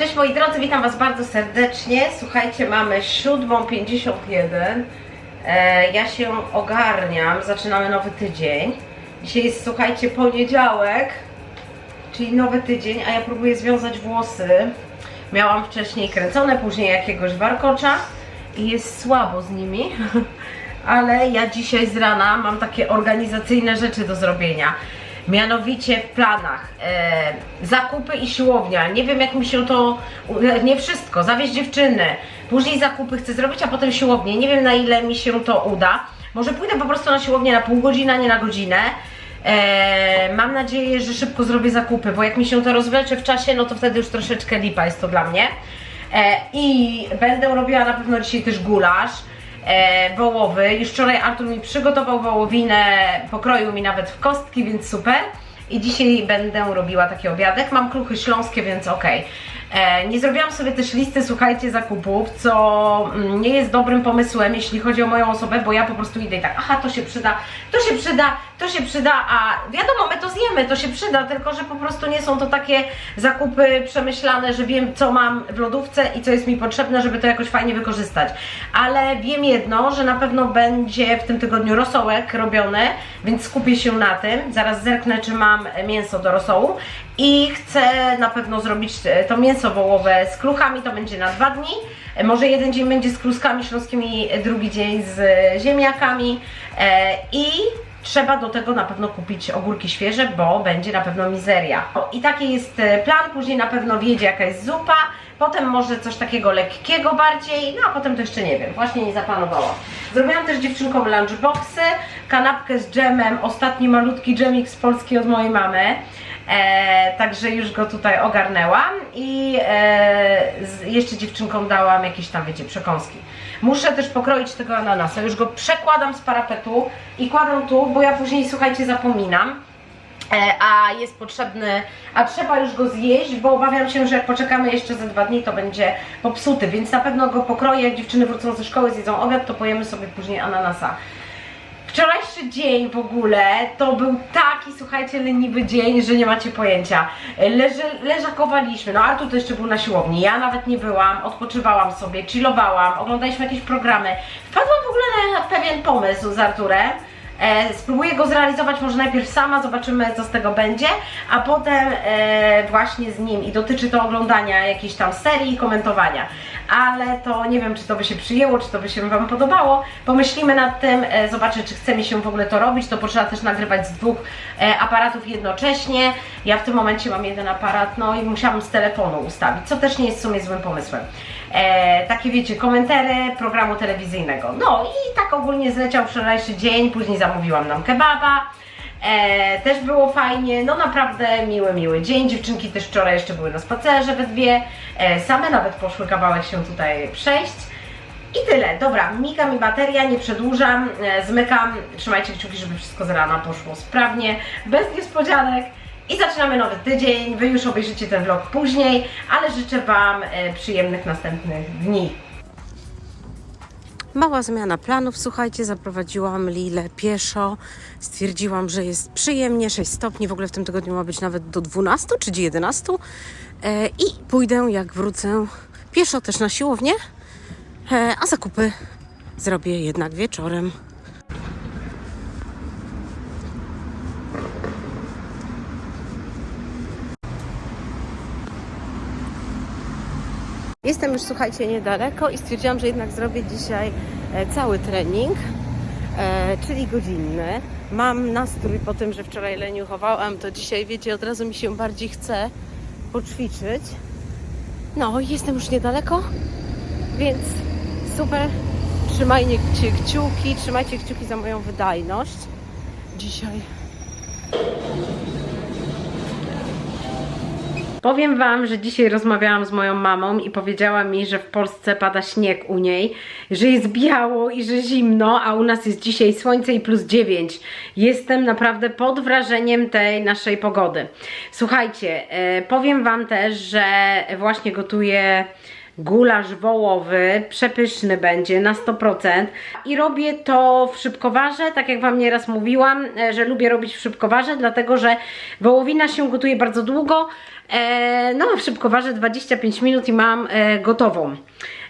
Cześć moi drodzy, witam Was bardzo serdecznie. Słuchajcie, mamy 7.51. E, ja się ogarniam, zaczynamy nowy tydzień. Dzisiaj jest, słuchajcie, poniedziałek, czyli nowy tydzień, a ja próbuję związać włosy. Miałam wcześniej kręcone, później jakiegoś warkocza i jest słabo z nimi. Ale ja dzisiaj z rana mam takie organizacyjne rzeczy do zrobienia. Mianowicie w planach e, zakupy i siłownia. Nie wiem jak mi się to, u- nie wszystko, zawieźć dziewczyny. Później zakupy chcę zrobić, a potem siłownię. Nie wiem na ile mi się to uda. Może pójdę po prostu na siłownię na pół godziny, a nie na godzinę. E, mam nadzieję, że szybko zrobię zakupy, bo jak mi się to rozwlecze w czasie, no to wtedy już troszeczkę lipa jest to dla mnie. E, I będę robiła na pewno dzisiaj też gulasz e, wołowy. Już wczoraj Artur mi przygotował wołowinę, pokroił mi nawet w kostki, więc super. I dzisiaj będę robiła taki obiadek. Mam kruchy śląskie, więc okej. E, Nie zrobiłam sobie też listy, słuchajcie, zakupów, co mm, nie jest dobrym pomysłem, jeśli chodzi o moją osobę, bo ja po prostu idę i tak, aha, to się przyda, to się przyda, to się przyda, a wiadomo, my to zjemy, to się przyda, tylko że po prostu nie są to takie zakupy przemyślane, że wiem, co mam w lodówce i co jest mi potrzebne, żeby to jakoś fajnie wykorzystać. Ale wiem jedno, że na pewno będzie w tym tygodniu rosołek robiony, więc skupię się na tym. Zaraz zerknę, czy mam mięso do rosołu i chcę na pewno zrobić e, to mięso wołowe z kruchami, to będzie na dwa dni. E, Może jeden dzień będzie z kluskami śląskimi, e, drugi dzień z ziemniakami i trzeba do tego na pewno kupić ogórki świeże, bo będzie na pewno mizeria. I taki jest e, plan, później na pewno wiedzie jaka jest zupa, potem może coś takiego lekkiego bardziej, no a potem to jeszcze nie wiem, właśnie nie zaplanowałam. Zrobiłam też dziewczynkom lunchboxy, kanapkę z dżemem, ostatni malutki dżemik z Polski od mojej mamy. E, także już go tutaj ogarnęłam i e, z, jeszcze dziewczynkom dałam jakieś tam, wiecie, przekąski. Muszę też pokroić tego ananasa, już go przekładam z parapetu i kładę tu, bo ja później, słuchajcie, zapominam. E, a jest potrzebny, a trzeba już go zjeść, bo obawiam się, że jak poczekamy jeszcze ze dwa dni, to będzie popsuty, więc na pewno go pokroję, jak dziewczyny wrócą ze szkoły, zjedzą obiad, to pojemy sobie później ananasa. Wczorajszy dzień w ogóle to był taki, słuchajcie, leniwy dzień, że nie macie pojęcia. Leży, leżakowaliśmy, no Artur to jeszcze był na siłowni, ja nawet nie byłam, odpoczywałam sobie, chillowałam, oglądaliśmy jakieś programy. Wpadłam w ogóle na pewien pomysł z Arturem. E, spróbuję go zrealizować może najpierw sama, zobaczymy co z tego będzie, a potem e, właśnie z nim i dotyczy to oglądania jakiejś tam serii i komentowania. Ale to nie wiem, czy to by się przyjęło, czy to by się Wam podobało. Pomyślimy nad tym, e, zobaczę, czy chce mi się w ogóle to robić. To potrzeba też nagrywać z dwóch e, aparatów jednocześnie. Ja w tym momencie mam jeden aparat, no i musiałam z telefonu ustawić, co też nie jest w sumie złym pomysłem. E, takie wiecie, komentary programu telewizyjnego. No i tak ogólnie zleciał wczorajszy dzień, później zamówiłam nam kebaba. E, też było fajnie, no naprawdę miły, miły dzień. Dziewczynki też wczoraj jeszcze były na spacerze we dwie. E, same nawet poszły kawałek się tutaj przejść. I tyle, dobra, miga mi bateria, nie przedłużam, e, zmykam, trzymajcie kciuki, żeby wszystko z rana poszło sprawnie, bez niespodzianek i zaczynamy nowy tydzień, Wy już obejrzycie ten vlog później, ale życzę Wam e, przyjemnych następnych dni. Mała zmiana planów, słuchajcie, zaprowadziłam Lilę pieszo. Stwierdziłam, że jest przyjemnie, 6 stopni, w ogóle w tym tygodniu ma być nawet do 12 czy 11. E, I pójdę, jak wrócę, pieszo też na siłownię, e, a zakupy zrobię jednak wieczorem. Jestem już, słuchajcie, niedaleko i stwierdziłam, że jednak zrobię dzisiaj e, cały trening, e, czyli godzinny. Mam nastrój po tym, że wczoraj leniuchowałam, to dzisiaj, wiecie, od razu mi się bardziej chce poćwiczyć. No, jestem już niedaleko, więc super. Trzymajcie kciuki, trzymajcie kciuki za moją wydajność. Dzisiaj Powiem Wam, że dzisiaj rozmawiałam z moją mamą i powiedziała mi, że w Polsce pada śnieg u niej, że jest biało i że zimno, a u nas jest dzisiaj słońce i plus 9. Jestem naprawdę pod wrażeniem tej naszej pogody. Słuchajcie, e, powiem Wam też, że właśnie gotuję gulasz wołowy, przepyszny będzie na 100% i robię to w szybkowarze, tak jak Wam nieraz mówiłam, e, że lubię robić w szybkowarze, dlatego że wołowina się gotuje bardzo długo, no, szybko ważę 25 minut i mam e, gotową.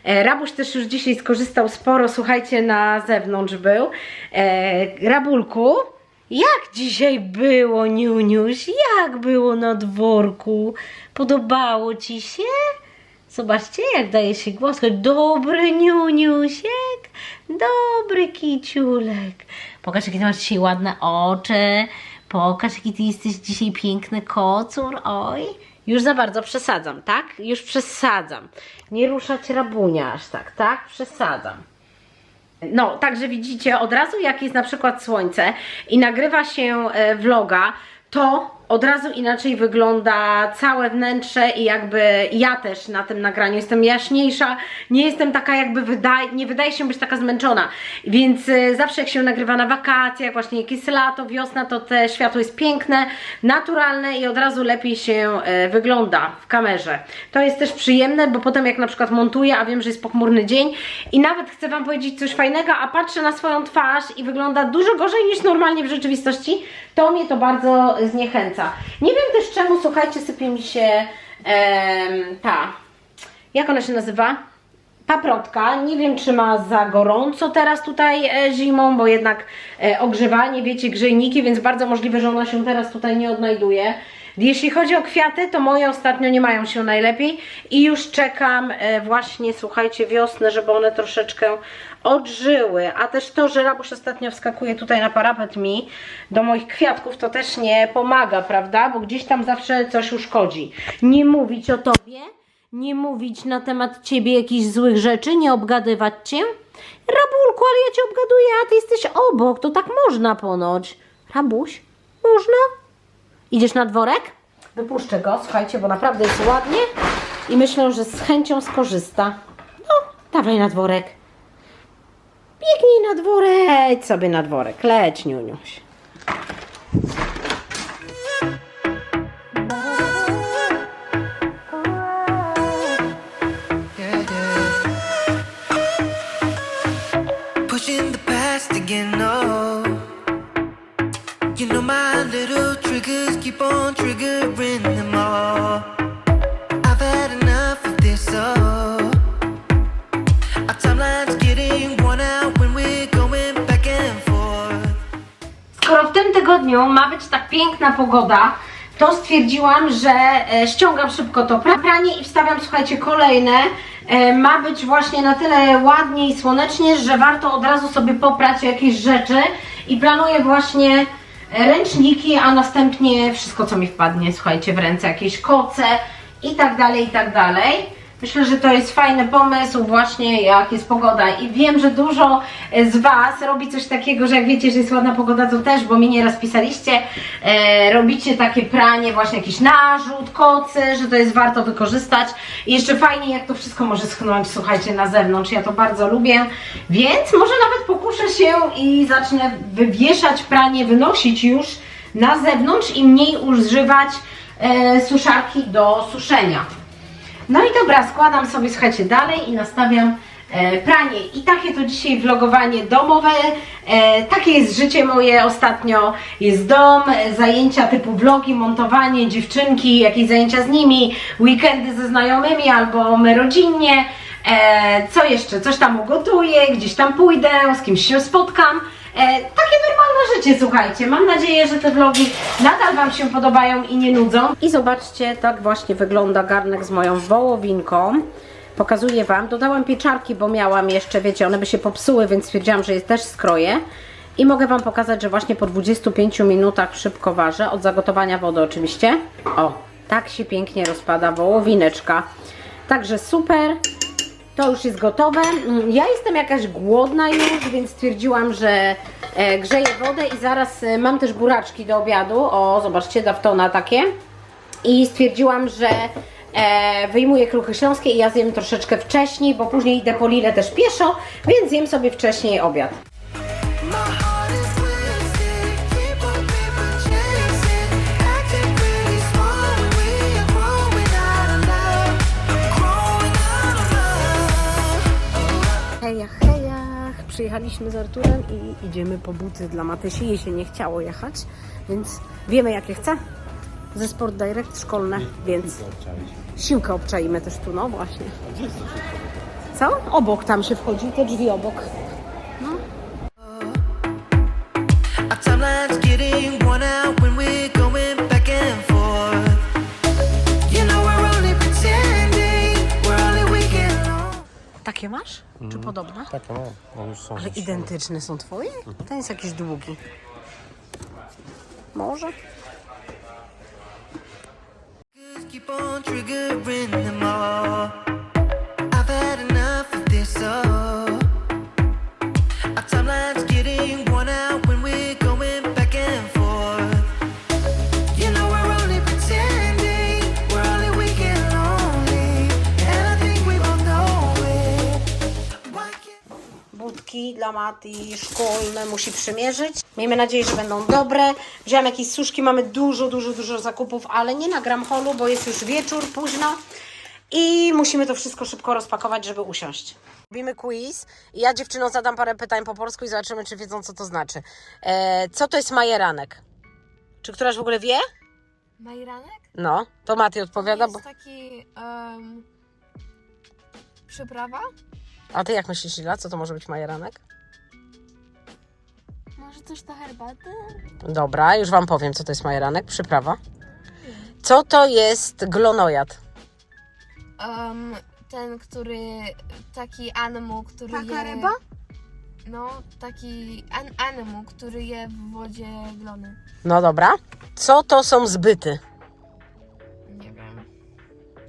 E, Rabuś też już dzisiaj skorzystał sporo, słuchajcie, na zewnątrz był. E, Rabulku, jak dzisiaj było, Niuniuś? Jak było na dworku? Podobało Ci się? Zobaczcie, jak daje się głos. Dobry Niuniusiek, dobry kiciulek. Pokaż, jakie masz dzisiaj ładne oczy. Pokaż, jaki ty jesteś dzisiaj piękny kocur. Oj, już za bardzo przesadzam, tak? Już przesadzam. Nie ruszać rabunia aż tak, tak? Przesadzam. No, także widzicie, od razu jak jest na przykład słońce i nagrywa się e, vloga, to od razu inaczej wygląda całe wnętrze i jakby ja też na tym nagraniu jestem jaśniejsza, nie jestem taka jakby, wydaje, nie wydaje się być taka zmęczona, więc e, zawsze jak się nagrywa na wakacjach, właśnie jak jest lato, wiosna, to te światło jest piękne, naturalne i od razu lepiej się e, wygląda w kamerze. To jest też przyjemne, bo potem jak na przykład montuję, a wiem, że jest pochmurny dzień i nawet chcę Wam powiedzieć coś fajnego, a patrzę na swoją twarz i wygląda dużo gorzej niż normalnie w rzeczywistości, to mnie to bardzo zniechęca. Nie wiem też czemu, słuchajcie, sypie mi się em, ta, jak ona się nazywa? Paprotka. Nie wiem, czy ma za gorąco teraz tutaj e, zimą, bo jednak e, ogrzewanie, wiecie, grzejniki, więc bardzo możliwe, że ona się teraz tutaj nie odnajduje. Jeśli chodzi o kwiaty, to moje ostatnio nie mają się najlepiej i już czekam e, właśnie, słuchajcie, wiosnę, żeby one troszeczkę odżyły. A też to, że Rabusz ostatnio wskakuje tutaj na parapet mi do moich kwiatków, to też nie pomaga, prawda? Bo gdzieś tam zawsze coś uszkodzi. Nie mówić o tobie, nie mówić na temat ciebie jakichś złych rzeczy, nie obgadywać cię. Rabulku, ale ja cię obgaduję, a ty jesteś obok, to tak można ponoć. Rabuś, można? Idziesz na dworek? Wypuszczę go, słuchajcie, bo naprawdę jest ładnie i myślę, że z chęcią skorzysta. No, dawaj na dworek. Biegnij na dworek, leć sobie na dworek, leć, Niuniuś. Pushing the past again, no. You know my little triggers keep on triggering them all. Tygodniu ma być tak piękna pogoda, to stwierdziłam, że e, ściągam szybko to pra- pranie i wstawiam, słuchajcie, kolejne. E, ma być właśnie na tyle ładnie i słonecznie, że warto od razu sobie poprać jakieś rzeczy i planuję właśnie e, ręczniki, a następnie wszystko, co mi wpadnie, słuchajcie, w ręce, jakieś koce i tak dalej, i tak dalej. Myślę, że to jest fajny pomysł właśnie jak jest pogoda. I wiem, że dużo z Was robi coś takiego, że jak wiecie, że jest ładna pogoda, to też, bo mi nieraz pisaliście, e, robicie takie pranie, właśnie jakiś narzut, kocy, że to jest warto wykorzystać. I jeszcze fajnie jak to wszystko może schnąć, słuchajcie, na zewnątrz, ja to bardzo lubię, więc może nawet pokuszę się i zacznę wywieszać pranie, wynosić już na zewnątrz i mniej używać e, suszarki do suszenia. No i dobra, składam sobie, słuchajcie, dalej i nastawiam e, pranie. I takie to dzisiaj vlogowanie domowe. E, takie jest życie moje ostatnio. Jest dom, e, zajęcia typu vlogi, montowanie, dziewczynki, jakieś zajęcia z nimi, weekendy ze znajomymi albo my rodzinnie. Co jeszcze? Coś tam ugotuję, gdzieś tam pójdę, z kimś się spotkam. E, takie normalne życie, słuchajcie. Mam nadzieję, że te vlogi nadal Wam się podobają i nie nudzą. I zobaczcie, tak właśnie wygląda garnek z moją wołowinką. Pokazuję Wam. Dodałam pieczarki, bo miałam jeszcze, wiecie, one by się popsuły, więc stwierdziłam, że je też skroję. I mogę Wam pokazać, że właśnie po 25 minutach szybko ważę, od zagotowania wody oczywiście. O, tak się pięknie rozpada wołowineczka. Także super. To już jest gotowe. Mm, Ja jestem jakaś głodna już, więc stwierdziłam, że e, grzeję wodę i zaraz e, mam też buraczki do obiadu. O, zobaczcie, daftona takie. I stwierdziłam, że e, wyjmuję kruchy śląskie i ja zjem troszeczkę wcześniej, bo później idę po Lilę też pieszo, więc zjem sobie wcześniej obiad. Hejach! Przyjechaliśmy z Arturem i idziemy po buty dla Matysi. Jej się nie chciało jechać, więc wiemy jakie chce. ze Sport Direct szkolne, więc siłkę obczaimy też tu, no właśnie. Co? Obok tam się wchodzi, te drzwi obok. Our timeline's getting worn out when we're going Takie masz? Czy podobne? Takie mam, no już są. Ale identyczne są twoje? Ten jest jakiś długi. Może? Keep on triggering them all. I've had enough of this, oh. Budki dla Mati szkolne musi przymierzyć. Miejmy nadzieję, że będą dobre. Wziąłem jakieś suszki, mamy dużo, dużo, dużo zakupów, ale nie nagram holu, bo jest już wieczór, późno. I musimy to wszystko szybko rozpakować, żeby usiąść. Robimy quiz i ja dziewczynom zadam parę pytań po polsku i zobaczymy, czy wiedzą, co to znaczy. E, co to jest majeranek? Czy któraś w ogóle wie? Majranek? No, to Mati odpowiada, bo... jest taki um, przyprawa? A ty jak myślisz, Ila? Co to może być majeranek? Może też do herbaty? Dobra, już Wam powiem, co to jest majeranek. Przyprawa. Co to jest glonojad? Um, ten, który taki animal, który Taka je... ryba? No, taki an animal, który je w wodzie glony. No dobra. Co to są zbyty? Nie wiem.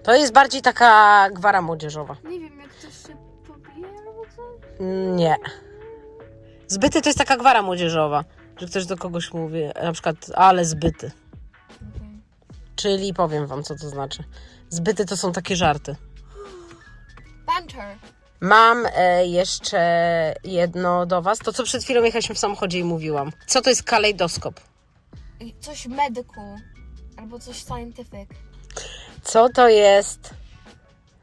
To jest bardziej taka gwara młodzieżowa. Nie wiem, jak ktoś się coś. Nie. Zbyty to jest taka gwara młodzieżowa, że ktoś do kogoś mówi, na przykład, ale zbyty. Czyli powiem Wam, co to znaczy. Zbyty to są takie żarty. Banter. Mam e, jeszcze jedno do Was. To, co przed chwilą jechaliśmy w samochodzie i mówiłam. Co to jest kalejdoskop? Coś medical. Albo coś scientific. Co to jest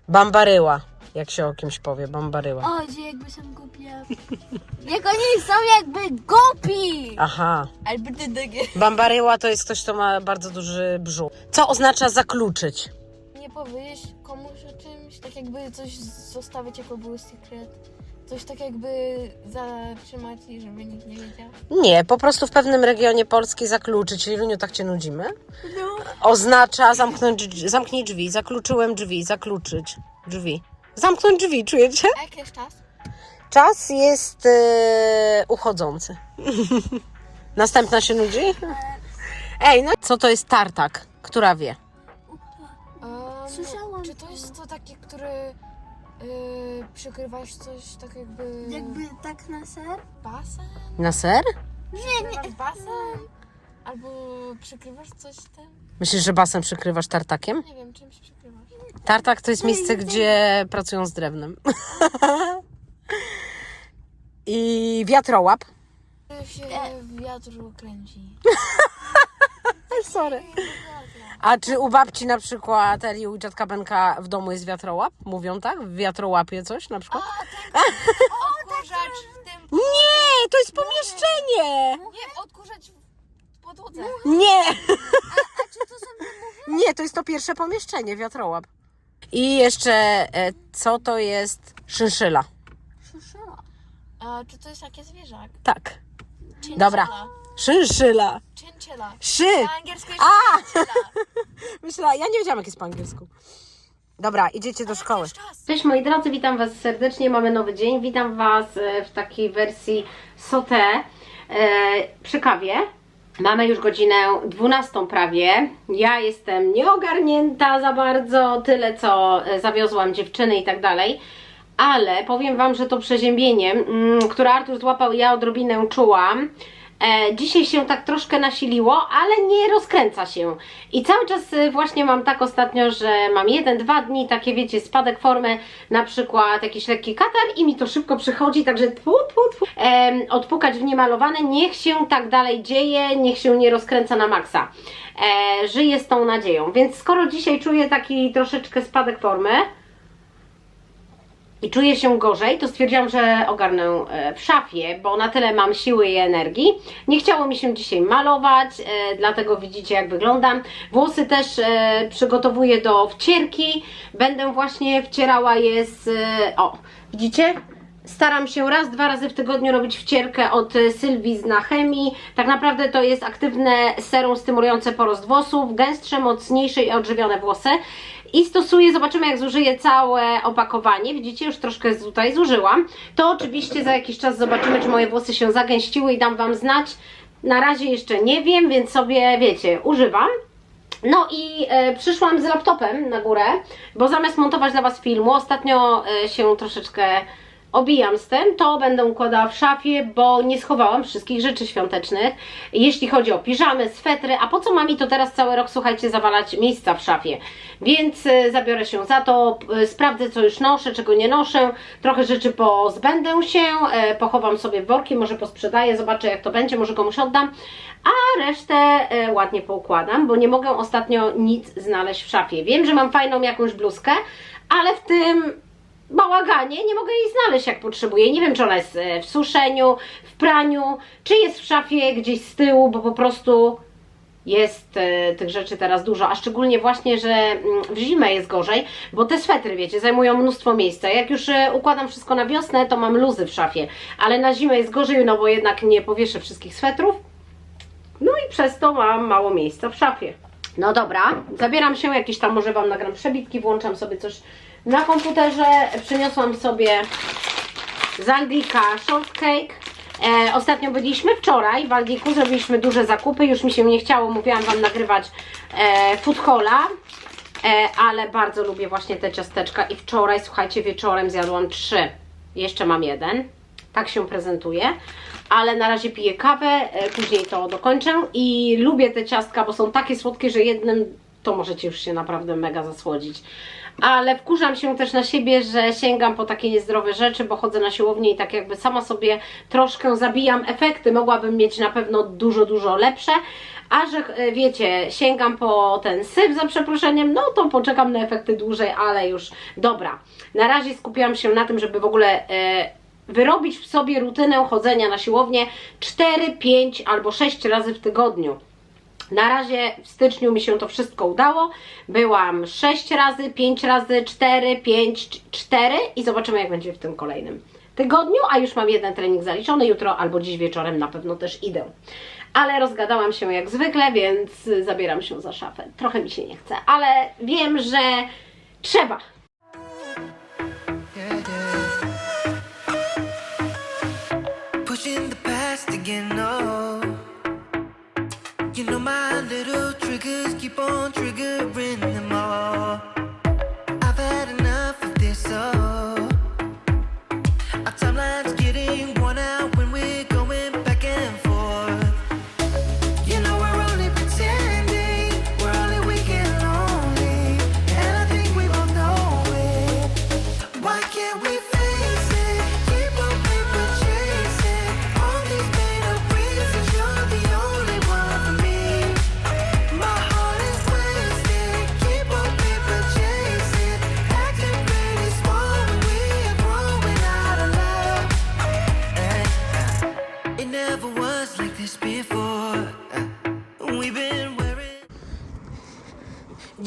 bambaryła? Jak się o kimś powie, bambaryła. O, gdzie jakby są głupie. Jak oni są jakby głupi! Aha. Albo ty dygie. Bambaryła to jest ktoś, kto ma bardzo duży brzuch. Co oznacza zakluczyć? Nie powiedzieć komuś o czymś, tak jakby coś zostawić jako był secret. Coś tak jakby zatrzymać i żeby nikt nie wiedział. Nie, po prostu w pewnym regionie Polski zakluczyć. Iluniu, tak cię nudzimy? No. Oznacza zamknąć, drzwi- zamknij drzwi, zakluczyłem drzwi, zakluczyć drzwi. Zamknąć drzwi, czujecie? A jaki jest czas? Czas jest e, uchodzący. Następna się nudzi? Ej, no co to jest tartak? Która wie? Um, Słyszałam Czy to jest to takie, które yy, przykrywasz coś tak jakby... Jakby tak na ser? Basen? Na ser? Przykrywasz basen? Albo przykrywasz coś tym? Myślisz, że basen przykrywasz tartakiem? Nie wiem, czymś przykrywasz. Tartak to jest miejsce, gdzie pracują z drewnem. I wiatrołap. Się w wiatru kręci. Sorry. A czy u babci na przykład Eli u dziadka Benka w domu jest wiatrołap? Mówią tak? W wiatrołapie coś na przykład? Odkurzacz w tym... Nie, to jest pomieszczenie! Nie, odkurzacz w podłodze. Nie! A czy to są te Nie, to jest to pierwsze pomieszczenie, wiatrołap. I jeszcze, e, co to jest szynszyla? Szuszyła. A czy to jest takie zwierzak? Tak. Chinchilla. Dobra. Szynszyla. Chinchilla. Szy. Po angielsku jest A! chinchilla. Myślała, ja nie wiedziałam, jak jest po angielsku. Dobra, idziecie do szkoły. Cześć moi drodzy, witam Was serdecznie, mamy nowy dzień. Witam Was e, w takiej wersji sauté e, przy kawie. Mamy już godzinę 12 prawie. Ja jestem nieogarnięta za bardzo, tyle co e, zawiozłam dziewczyny i tak dalej. Ale powiem Wam, że to przeziębienie, mm, które Artur złapał, ja odrobinę czułam. E, dzisiaj się tak troszkę nasiliło, ale nie rozkręca się. I cały czas e, właśnie mam tak ostatnio, że mam jeden, dwa dni, takie wiecie, spadek formy, na przykład jakiś lekki katar i mi to szybko przychodzi, także tfu, tfu, tfu. Em, odpukać w niemalowane, niech się tak dalej dzieje, niech się nie rozkręca na maksa. E, żyję z tą nadzieją. Więc skoro dzisiaj czuję taki troszeczkę spadek formy, i czuję się gorzej, to stwierdziłam, że ogarnę e, w szafie, bo na tyle mam siły i energii. Nie chciało mi się dzisiaj malować, e, dlatego widzicie jak wyglądam. Włosy też e, przygotowuję do wcierki. Będę właśnie wcierała je z... O, widzicie? Staram się raz, dwa razy w tygodniu robić wcierkę od Sylwii z na chemii. Tak naprawdę to jest aktywne serum stymulujące porost włosów, gęstsze, mocniejsze i odżywione włosy. I stosuję, zobaczymy jak zużyję całe opakowanie. Widzicie, już troszkę tutaj zużyłam. To oczywiście za jakiś czas zobaczymy, czy moje włosy się zagęściły i dam Wam znać. Na razie jeszcze nie wiem, więc sobie, wiecie, używam. No i e, przyszłam z laptopem na górę, bo zamiast montować dla Was filmu, ostatnio e, się troszeczkę obijam z tym, to będę układała w szafie, bo nie schowałam wszystkich rzeczy świątecznych, jeśli chodzi o piżamy, swetry, a po co mam mi to teraz cały rok, słuchajcie, zawalać miejsca w szafie, więc e, zabiorę się za to, e, sprawdzę co już noszę, czego nie noszę, trochę rzeczy pozbędę się, e, pochowam sobie w worki, może posprzedaję, zobaczę jak to będzie, może komuś oddam, a resztę ładnie poukładam, bo nie mogę ostatnio nic znaleźć w szafie. Wiem, że mam fajną jakąś bluzkę, ale w tym bałaganie nie mogę jej znaleźć jak potrzebuję. Nie wiem, czy ona jest e, w suszeniu, w praniu, czy jest w szafie gdzieś z tyłu, bo po prostu jest e, tych rzeczy teraz dużo, a szczególnie właśnie, że mm, w zimę jest gorzej, bo te swetry, wiecie, zajmują mnóstwo miejsca. Jak już e, układam wszystko na wiosnę, to mam luzy w szafie, ale na zimę jest gorzej, no bo jednak nie powieszę wszystkich swetrów. No i przez to mam mało miejsca w szafie. No dobra, zabieram się, jakieś tam może Wam nagram przebitki, włączam sobie coś na komputerze. Przyniosłam sobie z Aldica shortcake. E, ostatnio byliśmy wczoraj w Aldiku, zrobiliśmy duże zakupy, już mi się nie chciało, mówiłam Wam nagrywać e, food e, ale bardzo lubię właśnie te ciasteczka i wczoraj, słuchajcie, wieczorem zjadłam trzy. Jeszcze mam jeden. Tak się prezentuje. Ale na razie piję kawę, e, później to dokończę i lubię te ciastka, bo są takie słodkie, że jednym to możecie już się naprawdę mega zasłodzić. Ale wkurzam się też na siebie, że sięgam po takie niezdrowe rzeczy, bo chodzę na siłownię i tak jakby sama sobie troszkę zabijam efekty. Mogłabym mieć na pewno dużo, dużo lepsze, a że e, wiecie, sięgam po ten syf za przeproszeniem, no to poczekam na efekty dłużej, ale już dobra. Na razie skupiam się na tym, żeby w ogóle e, wyrobić w sobie rutynę chodzenia na siłownię 4, 5 albo 6 razy w tygodniu. Na razie w styczniu mi się to wszystko udało. Byłam 6 razy, 5 razy, 4, 5, 4 i zobaczymy jak będzie w tym kolejnym tygodniu, a już mam jeden trening zaliczony, jutro albo dziś wieczorem na pewno też idę. Ale rozgadałam się jak zwykle, więc zabieram się za szafę. Trochę mi się nie chce, ale wiem, że trzeba. Again,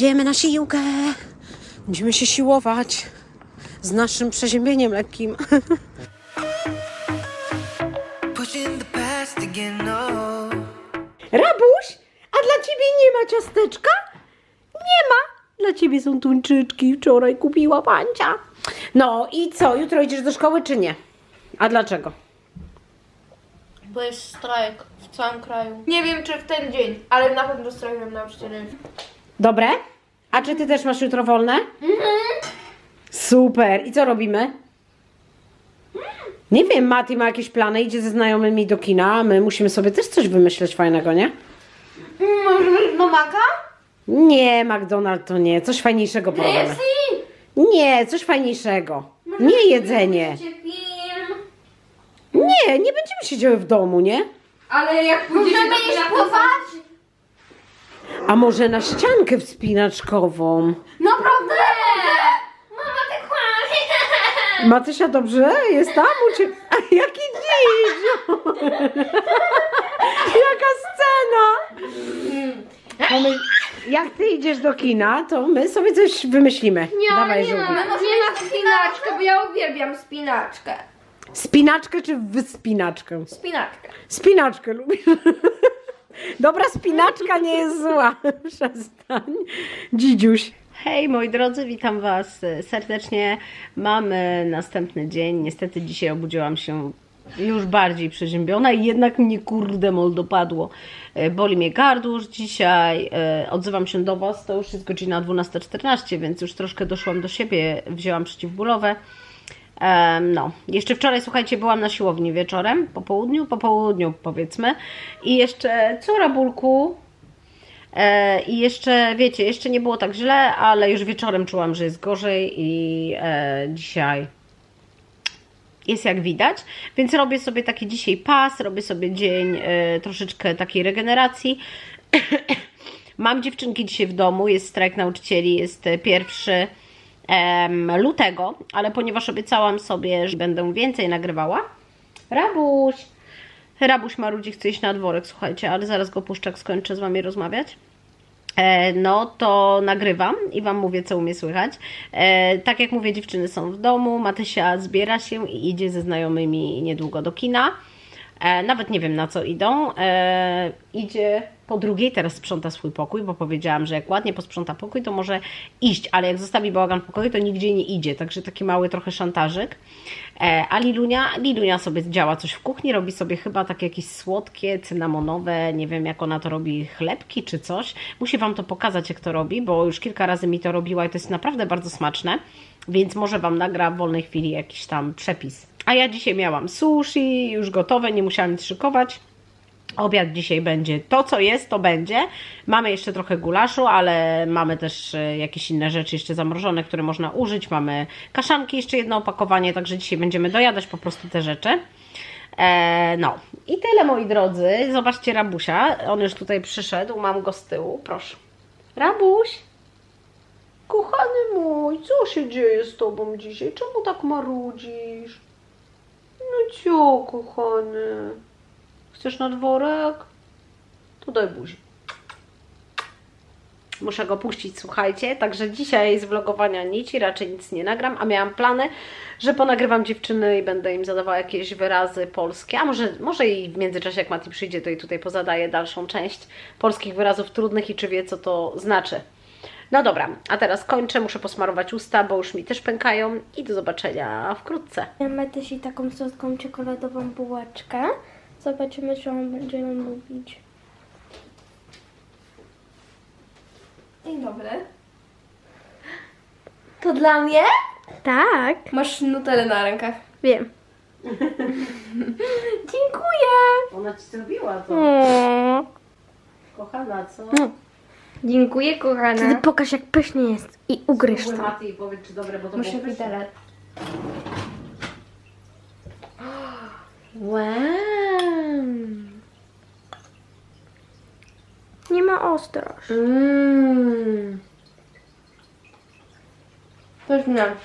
Idziemy na siłkę. Będziemy się siłować z naszym przeziębieniem lekkim. No. Rabuś, a dla ciebie nie ma ciasteczka? Nie ma. Dla ciebie są tuńczyczki. Wczoraj kupiła pancia. No i co? Jutro idziesz do szkoły czy nie? A dlaczego? Bo jest strajk w całym kraju. Nie wiem czy w ten dzień, ale na pewno strajkują nauczyciele. Dobre? A czy ty też masz jutro wolne? Super. I co robimy? Nie wiem, Mati ma jakieś plany, idzie ze znajomymi do kina, a my musimy sobie też coś wymyśleć fajnego, nie? Może do maka? Nie, McDonald's to nie. Coś fajniejszego porobimy. Nie, coś fajniejszego. Nie jedzenie. Film. Nie, nie będziemy siedziały w domu, nie? Ale jak pójdziecie Możemy do iść kina, to pływać? A może na ściankę wspinaczkową? Naprawdę! Mama, ty kłamie! Matysia, dobrze? Jest tam u ciebie? A, Jaki dziś! Jaka scena! Pomy- Jak ty idziesz do kina, to my sobie coś wymyślimy. Dawaj, żółwik. nie na spinaczkę, bo ja uwielbiam spinaczkę. Spinaczkę czy wyspinaczkę? Spinaczkę. Spinaczkę lubisz? Dobra spinaczka nie jest zła. Przestań. Dzidziuś. Hej moi drodzy, witam Was serdecznie. Mamy następny dzień. Niestety dzisiaj obudziłam się już bardziej przeziębiona i jednak mnie kurde mol dopadło. E, Boli mnie gardło już dzisiaj. e, Odzywam się do Was. To już jest godzina 12.14, więc już troszkę doszłam do siebie. Wzięłam przeciwbólowe. No, jeszcze wczoraj, słuchajcie, byłam na siłowni wieczorem, po południu, po południu powiedzmy. I jeszcze córa bólku. E, I jeszcze, wiecie, jeszcze nie było tak źle, ale już wieczorem czułam, że jest gorzej i e, dzisiaj jest jak widać. Więc robię sobie taki dzisiaj pas, robię sobie dzień e, troszeczkę takiej regeneracji. Mam dziewczynki dzisiaj w domu, jest strajk nauczycieli, jest pierwszy lutego, ale ponieważ obiecałam sobie, że będę więcej nagrywała. Rabuś! Rabuś marudzi, chce iść na dworek, słuchajcie, ale zaraz go puszczę, skończę z Wami rozmawiać. E, no to nagrywam i Wam mówię, co umie słychać. E, tak jak mówię, dziewczyny są w domu, Matysia zbiera się i idzie ze znajomymi niedługo do kina. E, nawet nie wiem na co idą. Idzie po drugiej, teraz sprząta swój pokój, bo powiedziałam, że jak ładnie posprząta pokój, to może iść, ale jak zostawi bałagan w pokoju, to nigdzie nie idzie. Także taki mały trochę szantażyk. E, a Lilunia, Lilunia sobie działa coś w kuchni, robi sobie chyba takie jakieś słodkie, cynamonowe, nie wiem jak ona to robi, chlebki czy coś. Musi Wam to pokazać, jak to robi, bo już kilka razy mi to robiła i to jest naprawdę bardzo smaczne. Więc może Wam nagra w wolnej chwili jakiś tam przepis. A ja dzisiaj miałam sushi, już gotowe, nie musiałam nic szykować. Obiad dzisiaj będzie to, co jest, to będzie. Mamy jeszcze trochę gulaszu, ale mamy też e, jakieś inne rzeczy jeszcze zamrożone, które można użyć. Mamy kaszanki, jeszcze jedno opakowanie, także dzisiaj będziemy dojadać po prostu te rzeczy. E, no i tyle moi drodzy. Zobaczcie Rabusia, on już tutaj przyszedł, mam go z tyłu, proszę. Rabuś, kochany mój, co się dzieje z tobą dzisiaj? Czemu tak marudzisz? No cio, kochany. Chcesz na dworek? To daj buzi. Muszę go puścić, słuchajcie. Także dzisiaj z vlogowania nic raczej nic nie nagram, a miałam plany, że ponagrywam dziewczyny i będę im zadawała jakieś wyrazy polskie, a może, może i w międzyczasie jak Mati przyjdzie, to i tutaj pozadaję dalszą część polskich wyrazów trudnych i czy wie, co to znaczy. No dobra, a teraz kończę, muszę posmarować usta, bo już mi też pękają i do zobaczenia wkrótce. Mamy też i taką słodką czekoladową bułeczkę. Zobaczymy, czy on będzie ją lubić. Dzień dobry. To dla mnie? Tak. Masz nutellę na rękach. Wiem. Dziękuję. Ona Ci zrobiła to, O, kochana, co? dziękuję, kochana. Wtedy pokaż, jak pysznie jest i ugryź Spróbuj, to. Mati i powiedz, czy dobre, bo to Muszę było pyszne. widelec. Wow. Nie ma ostroż. Mmm. Pyszne.